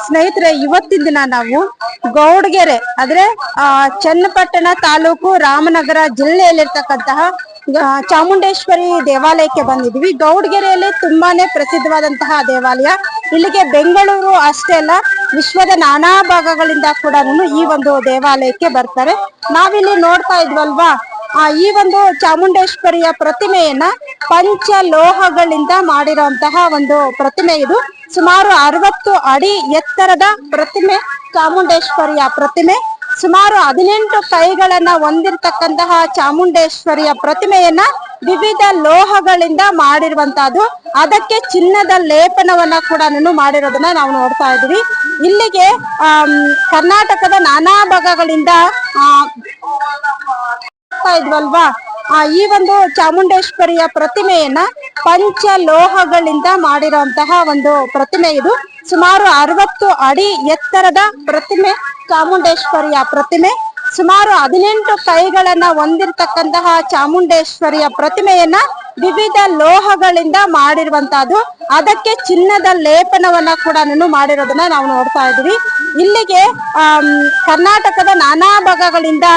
ಸ್ನೇಹಿತರೆ ಇವತ್ತಿನ ದಿನ ನಾವು ಗೌಡ್ಗೆರೆ ಅಂದ್ರೆ ಆ, ಚನ್ನಪಟ್ಟಣ ತಾಲೂಕು ರಾಮನಗರ ಜಿಲ್ಲೆಯಲ್ಲಿರ್ತಕ್ಕಂತಹ ಚಾಮುಂಡೇಶ್ವರಿ ದೇವಾಲಯಕ್ಕೆ ಬಂದಿದ್ವಿ. ಗೌಡ್ಗೆರೆಯಲ್ಲಿ ತುಂಬಾನೇ ಪ್ರಸಿದ್ಧವಾದಂತಹ ದೇವಾಲಯ. ಇಲ್ಲಿಗೆ ಬೆಂಗಳೂರು ಅಷ್ಟೇ ಅಲ್ಲ ವಿಶ್ವದ ನಾನಾ ಭಾಗಗಳಿಂದ ಕೂಡ ಈ ಒಂದು ದೇವಾಲಯಕ್ಕೆ ಬರ್ತಾರೆ. ನಾವಿಲ್ಲಿ ನೋಡ್ತಾ ಇದ್ವಲ್ವಾ ಆ ಈ ಒಂದು ಚಾಮುಂಡೇಶ್ವರಿಯ ಪ್ರತಿಮೆಯನ್ನ ಪಂಚ ಲೋಹಗಳಿಂದ ಮಾಡಿರುವಂತಹ ಒಂದು ಪ್ರತಿಮೆ ಇದು. ಸುಮಾರು ಅರವತ್ತು ಅಡಿ ಎತ್ತರದ ಪ್ರತಿಮೆ, ಚಾಮುಂಡೇಶ್ವರಿಯ ಪ್ರತಿಮೆ. ಸುಮಾರು ಹದಿನೆಂಟು ಕೈಗಳನ್ನ ಹೊಂದಿರತಕ್ಕಂತಹ ಚಾಮುಂಡೇಶ್ವರಿಯ ಪ್ರತಿಮೆಯನ್ನ ವಿವಿಧ ಲೋಹಗಳಿಂದ ಮಾಡಿರುವಂತಹದ್ದು. ಅದಕ್ಕೆ ಚಿನ್ನದ ಲೇಪನವನ್ನ ಕೂಡ ಮಾಡಿರೋದನ್ನ ನಾವು ನೋಡ್ತಾ ಇದೀವಿ ಇಲ್ಲಿಗೆ ಕರ್ನಾಟಕದ ನಾನಾ ಭಾಗಗಳಿಂದ ಇದ್ವಲ್ವಾ? ಈ ಒಂದು ಚಾಮುಂಡೇಶ್ವರಿಯ ಪ್ರತಿಮೆಯನ್ನ ಪಂಚಲೋಹಗಳಿಂದ ಮಾಡಿರುವಂತಹ ಒಂದು ಪ್ರತಿಮೆ ಇದು. ಸುಮಾರು ಅರವತ್ತು ಅಡಿ ಎತ್ತರದ ಪ್ರತಿಮೆ, ಚಾಮುಂಡೇಶ್ವರಿಯ ಪ್ರತಿಮೆ. ಸುಮಾರು ಹದಿನೆಂಟು ಕೈಗಳನ್ನ ಹೊಂದಿರತಕ್ಕಂತಹ ಚಾಮುಂಡೇಶ್ವರಿಯ ಪ್ರತಿಮೆಯನ್ನ ವಿವಿಧ ಲೋಹಗಳಿಂದ ಮಾಡಿರುವಂತಹದ್ದು. ಅದಕ್ಕೆ ಚಿನ್ನದ ಲೇಪನವನ್ನ ಕೂಡ ಮಾಡಿರೋದನ್ನ ನಾವು ನೋಡ್ತಾ ಇದೀವಿ ಇಲ್ಲಿಗೆ ಕರ್ನಾಟಕದ ನಾನಾ ಭಾಗಗಳಿಂದ